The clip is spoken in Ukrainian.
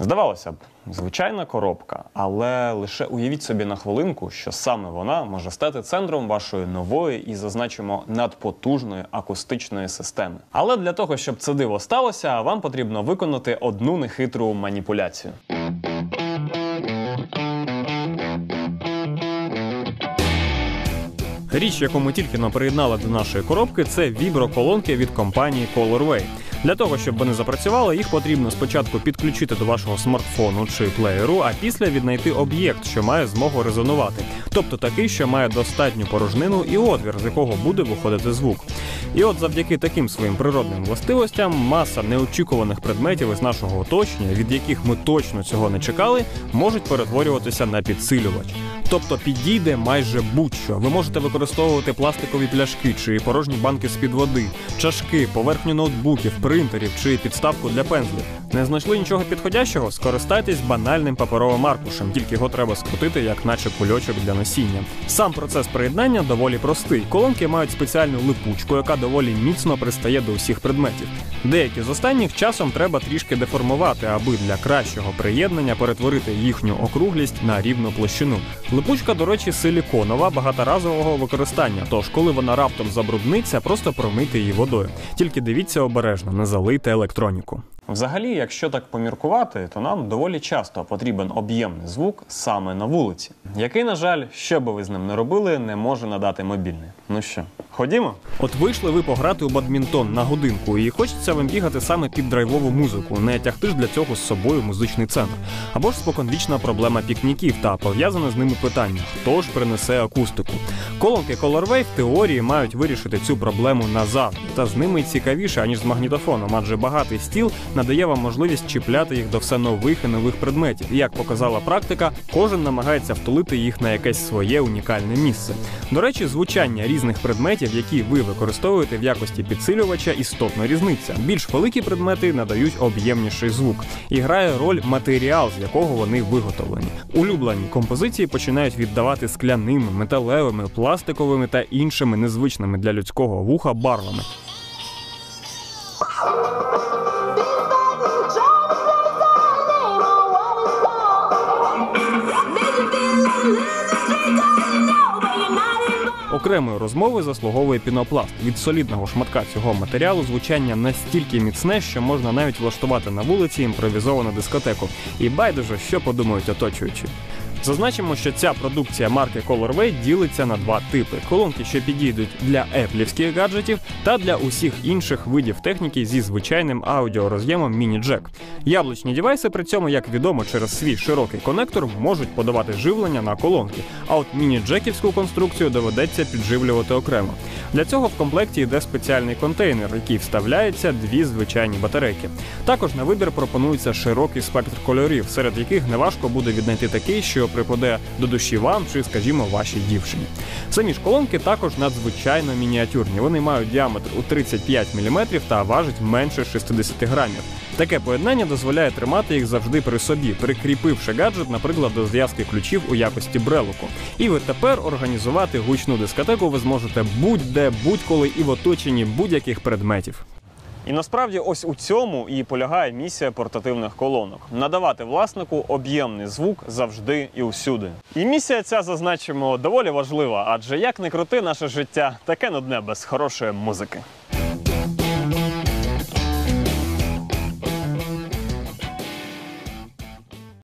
Здавалося б, звичайна коробка, але лише уявіть собі на хвилинку, що саме вона може стати центром вашої нової і зазначимо надпотужної акустичної системи. Але для того, щоб це диво сталося, вам потрібно виконати одну нехитру маніпуляцію. Річ, яку ми тільки но приєднали до нашої коробки, це віброколонки від компанії Colorway. Для того, щоб вони запрацювали, їх потрібно спочатку підключити до вашого смартфону чи плеєру, а після віднайти об'єкт, що має змогу резонувати, тобто такий, що має достатню порожнину і отвір, з якого буде виходити звук. І от завдяки таким своїм природним властивостям маса неочікуваних предметів із нашого оточення, від яких ми точно цього не чекали, можуть перетворюватися на підсилювач. Тобто підійде майже будь-що. Ви можете використовувати пластикові пляшки чи порожні банки з-під води, чашки, поверхню ноутбуків, принтерів чи підставку для пензлів. Не знайшли нічого підходящого? Скористайтесь банальним паперовим аркушем, тільки його треба скрутити, як наче кульочок для носіння. Сам процес приєднання доволі простий. Колонки мають спеціальну липучку, яка доволі міцно пристає до усіх предметів. Деякі з останніх часом треба трішки деформувати, аби для кращого приєднання перетворити їхню округлість на рівну площину. Липучка, до речі, силіконова багаторазового використання. Тож, коли вона раптом забрудниться, просто промийте її водою. Тільки дивіться обережно, не залийте електроніку. Взагалі, якщо так поміркувати, то нам доволі часто потрібен об'ємний звук саме на вулиці, який, на жаль, що би ви з ним не робили, не може надати мобільний. Ну що, ходімо? От вийшли ви пограти у бадмінтон на годинку, і хочеться вам бігати саме під драйвову музику, не тягти ж для цього з собою музичний центр. Або ж споконвічна проблема пікніків та пов'язане з ними питання: хто ж принесе акустику? Колонки Colorway в теорії мають вирішити цю проблему назавжди, та з ними цікавіше, аніж з магнітофоном, адже багатий стіл надає вам можливість чіпляти їх до все нових і нових предметів. І як показала практика, кожен намагається втулити їх на якесь своє унікальне місце. До речі, звучання різних предметів, які ви використовуєте в якості підсилювача, істотно різниця. Більш великі предмети надають об'ємніший звук, і грає роль матеріал, з якого вони виготовлені. Улюблені композиції починають віддавати скляними, металевими, пластиковими та іншими незвичними для людського вуха барвами. Окремої розмови заслуговує пінопласт. Від солідного шматка цього матеріалу звучання настільки міцне, що можна навіть влаштувати на вулиці імпровізовану дискотеку. І байдуже, що подумають оточуючі. Зазначимо, що ця продукція марки Colorway ділиться на два типи: колонки, що підійдуть для еплівських гаджетів, та для усіх інших видів техніки зі звичайним аудіороз'ємом міні-джек. Яблучні дівайси при цьому, як відомо, через свій широкий конектор можуть подавати живлення на колонки. А от міні-джеківську конструкцію доведеться підживлювати окремо. Для цього в комплекті йде спеціальний контейнер, в який вставляється дві звичайні батарейки. Також на вибір пропонується широкий спектр кольорів, серед яких неважко буде віднайти такий, що припаде до душі вам чи, скажімо, вашій дівчині. Самі ж колонки також надзвичайно мініатюрні. Вони мають діаметр у 35 мм та важать менше 60 грамів. Таке поєднання дозволяє тримати їх завжди при собі, прикріпивши гаджет, наприклад, до зв'язки ключів у якості брелоку. І ви тепер організувати гучну дискотеку ви зможете будь-де, будь-коли і в оточенні будь-яких предметів. І насправді ось у цьому і полягає місія портативних колонок надавати власнику об'ємний звук завжди і усюди. І місія ця зазначимо доволі важлива, адже як не крути наше життя, таке нудне без хорошої музики.